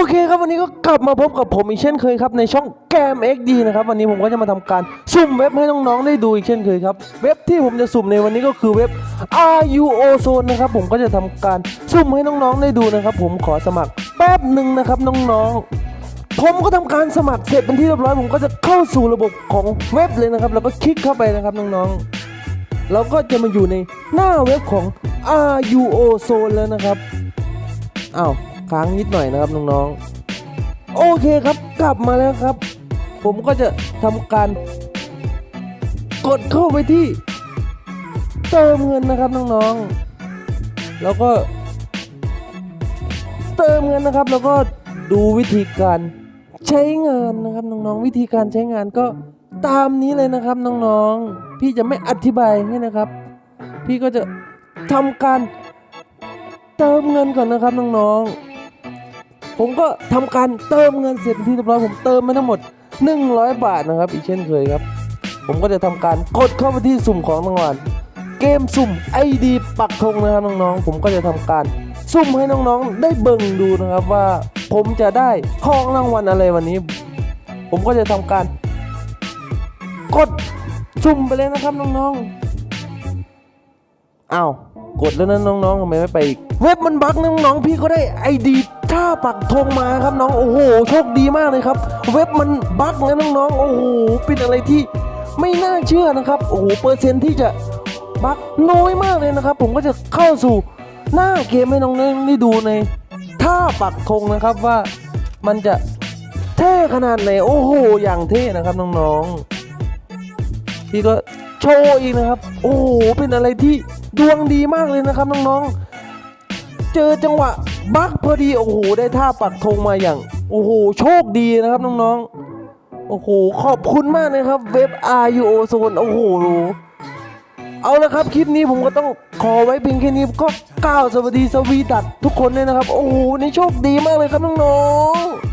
โอเคครับวันนี้ก็กลับมาพบกับผมอีกเช่นเคยครับในช่องแกม XD นะครับวันนี้ผมก็จะมาทำการสุ่มเว็บให้น้องๆได้ดูอีกเช่นเคยครับเว็บที่ผมจะสุ่มในวันนี้ก็คือเว็บ RUO Zone นะครับผมก็จะทำการสุ่มให้น้องๆได้ดูนะครับ ผมขอสมัครแป๊บหนึ่งนะครับน้องๆ ผมก็ทำการสมัครเสร็จเป็นที่เรียบร้อย ผมก็จะเข้าสู่ระบบของเว็บเลยนะครับ แล้วก็คลิกเข้าไปนะครับน้องๆเราก็จะมาอยู่ในหน้าเว็บของ RUO Zone แล้วนะครับอ้าว ค้างนิดหน่อยนะครับน้องๆโอเคครับกลับมาแล้วครับ ผมก็จะทำการ กดเข้าไปที่ เติมเงินนะครับน้องๆแล้วก็ เติมเงินนะครับ แล้วก็ดูวิธีการใช้งานนะครับน้องๆวิธีการใช้งานก็ตามนี้เลยนะครับน้องๆ พี่จะไม่อธิบายให้นะครับ พี่ก็จะทำการเติมเงินก่อนนะครับน้องๆ ผมก็ทำการเติมเงินเสร็จที่เรียบร้อยผมเติมมาทั้งหมด 100 บาทนะครับ อีกเช่นเคยครับ ผมก็จะทำการกดเข้าไปที่สุ่มของรางวัลเกมสุ่ม ID ปักธงนะครับน้องๆผมก็จะทำการสุ่มให้น้องๆ ได้เบิ่งดูนะครับว่าผมจะได้ของรางวัลอะไรวันนี้ ผมก็จะทำการ กดสุ่มไปเลยนะครับน้องๆอ้าวกดแล้วนะน้องๆทำไมไม่ไปอีกเว็บมันบั๊กนะน้องๆพี่ก็ได้ไอดี ท่าปักธงมาครับน้องโอ้โหโชคดีมากเลยครับ เว็บมันบั๊กนะน้องๆโอ้โหเป็นอะไรที่ไม่น่าเชื่อนะครับโอ้โหเปอร์เซ็นที่จะบั๊กน้อยมากเลยนะครับ ผมก็จะเข้าสู่หน้าเกมให้น้องๆได้ดูในท่าปักธงนะครับว่ามันจะเท่ขนาดไหนโอ้โหอย่างเท่นะครับน้องๆพี่ก็โชว์อีกนะครับ โอ้โหเป็นอะไรที่ดวงดีมากเลยนะครับน้องๆเจอจังหวะ บักพอดีโอ้โหได้ท่าปักธงมาอย่าง โอ้โหโชคดีนะครับน้องๆ โอ้โหขอบคุณมากนะครับ เว็บ RUO Zone โอ้โหเอาละครับ คลิปนี้ผมก็ต้องขอไว้เพียงแค่นี้ก็กล่าวสวัสดีสวีดัตทุกคนเลยนะครับ โอ้โหนี่โชคดีมากเลยครับน้องๆ